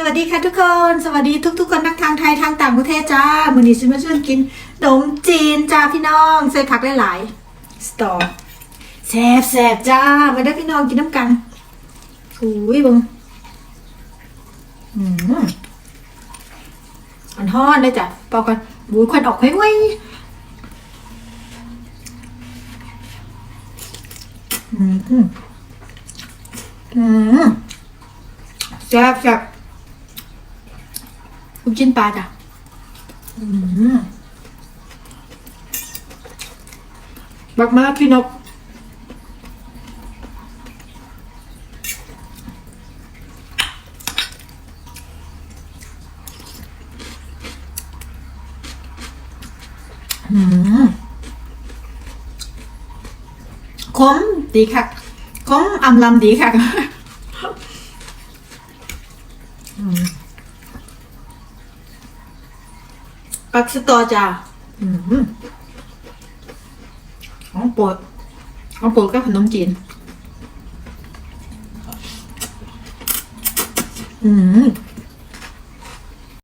สวัสดีค่ะทุกคน สวัสดีทุก ๆ คนทั้งทางไทยทางต่างประเทศจ้ามือนี้ฉันมาชวนกินขนมจีนจ้าพี่น้องใส่ผักหลายๆสตอแซ่บแซ่บๆจ้ามาได้พี่น้องกินน้ำกันอุ้ยบงอืมอันทอดเลยจ้ะปอกกันบูควันออกไว้ไว้อืมอืมอืมแซ่บแซ่บ ลูกชิ้นปลาจ้ะอืมบักมากพี่นกอืมขมดีค่ะขมอำลำดีค่ะ อืม ปักสตอจ้าอืมของโปรดของโปรดก็ขนมจีน อืม